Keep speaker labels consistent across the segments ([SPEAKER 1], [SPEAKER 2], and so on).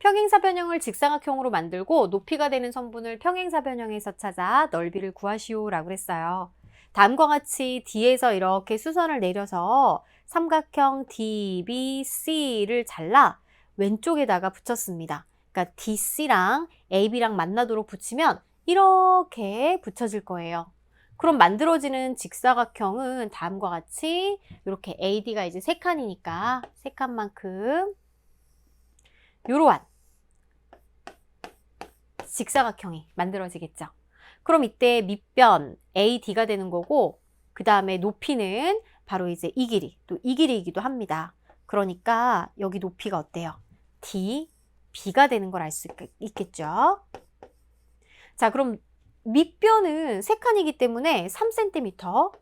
[SPEAKER 1] 평행사 변형을 직사각형으로 만들고 높이가 되는 선분을 평행사 변형에서 찾아 넓이를 구하시오라고 그랬어요. 다음과 같이 D에서 이렇게 수선을 내려서 삼각형 DBC를 잘라 왼쪽에다가 붙였습니다. 그러니까 DC랑 AB랑 만나도록 붙이면 이렇게 붙여질 거예요. 그럼 만들어지는 직사각형은 다음과 같이 이렇게 AD가 이제 세 칸이니까 세 칸만큼 요러한 직사각형이 만들어지겠죠. 그럼 이때 밑변 AD가 되는 거고 그 다음에 높이는 바로 이제 이 길이 또 이 길이이기도 합니다. 그러니까 여기 높이가 어때요? D, B가 되는 걸 알 수 있겠죠. 자 그럼 밑변은 세 칸이기 때문에 3cm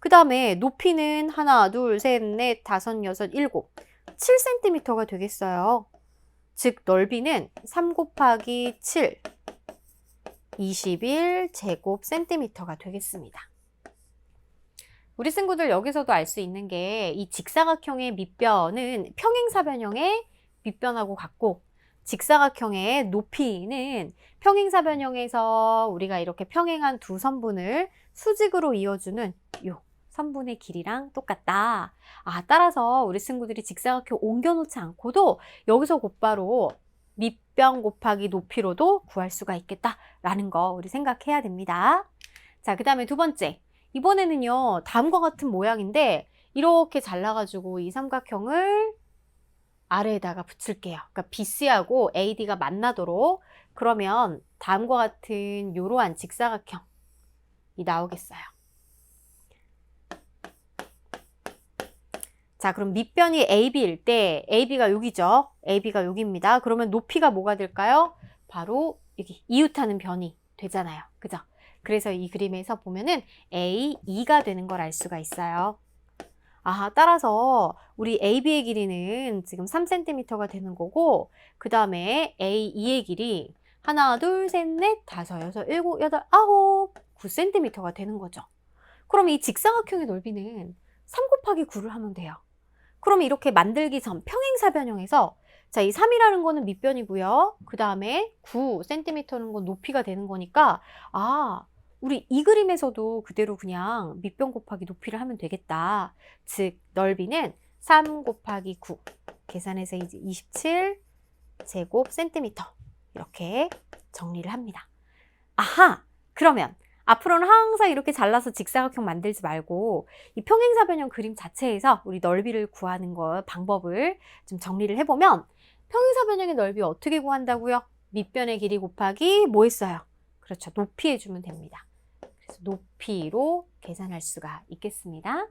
[SPEAKER 1] 그 다음에 높이는 하나, 둘, 셋, 넷, 다섯, 여섯, 일곱 7cm가 되겠어요. 즉 넓이는 3 곱하기 7 21 제곱 센티미터가 되겠습니다. 우리 친구들 여기서도 알 수 있는 게 이 직사각형의 밑변은 평행사변형의 밑변하고 같고 직사각형의 높이는 평행사변형에서 우리가 이렇게 평행한 두 선분을 수직으로 이어주는 요 선분의 길이랑 똑같다. 아, 따라서 우리 친구들이 직사각형 옮겨놓지 않고도 여기서 곧바로 밑변 곱하기 높이로도 구할 수가 있겠다라는 거 우리 생각해야 됩니다. 자, 그 다음에 두 번째. 이번에는요, 다음과 같은 모양인데 이렇게 잘라가지고 이 삼각형을 아래에다가 붙일게요. 그러니까 BC하고 AD가 만나도록 그러면 다음과 같은 이러한 직사각형이 나오겠어요. 자, 그럼 밑변이 AB일 때 AB가 여기죠. AB가 여기입니다. 그러면 높이가 뭐가 될까요? 바로 여기 이웃하는 변이 되잖아요. 그죠? 그래서 이 그림에서 보면은 A2가 되는 걸 알 수가 있어요. 아, 따라서 우리 AB의 길이는 지금 3cm가 되는 거고, 그 다음에 A2의 길이 하나, 둘, 셋, 넷, 다섯, 여섯, 일곱, 여덟, 아홉, 9cm가 되는 거죠. 그럼 이 직사각형의 넓이는 3 곱하기 9를 하면 돼요. 그럼 이렇게 만들기 전 평행사 변형에서 자, 이 3이라는 거는 밑변이고요. 그 다음에 9cm는 건 높이가 되는 거니까 아, 우리 이 그림에서도 그대로 그냥 밑변 곱하기 높이를 하면 되겠다. 즉, 넓이는 3 곱하기 9. 계산해서 이제 27 제곱 센티미터. 이렇게 정리를 합니다. 아하! 그러면 앞으로는 항상 이렇게 잘라서 직사각형 만들지 말고 이 평행사변형 그림 자체에서 우리 넓이를 구하는 거 방법을 좀 정리를 해보면 평행사변형의 넓이 어떻게 구한다고요? 밑변의 길이 곱하기 뭐 했어요? 그렇죠. 높이 해주면 됩니다. 그래서 높이로 계산할 수가 있겠습니다.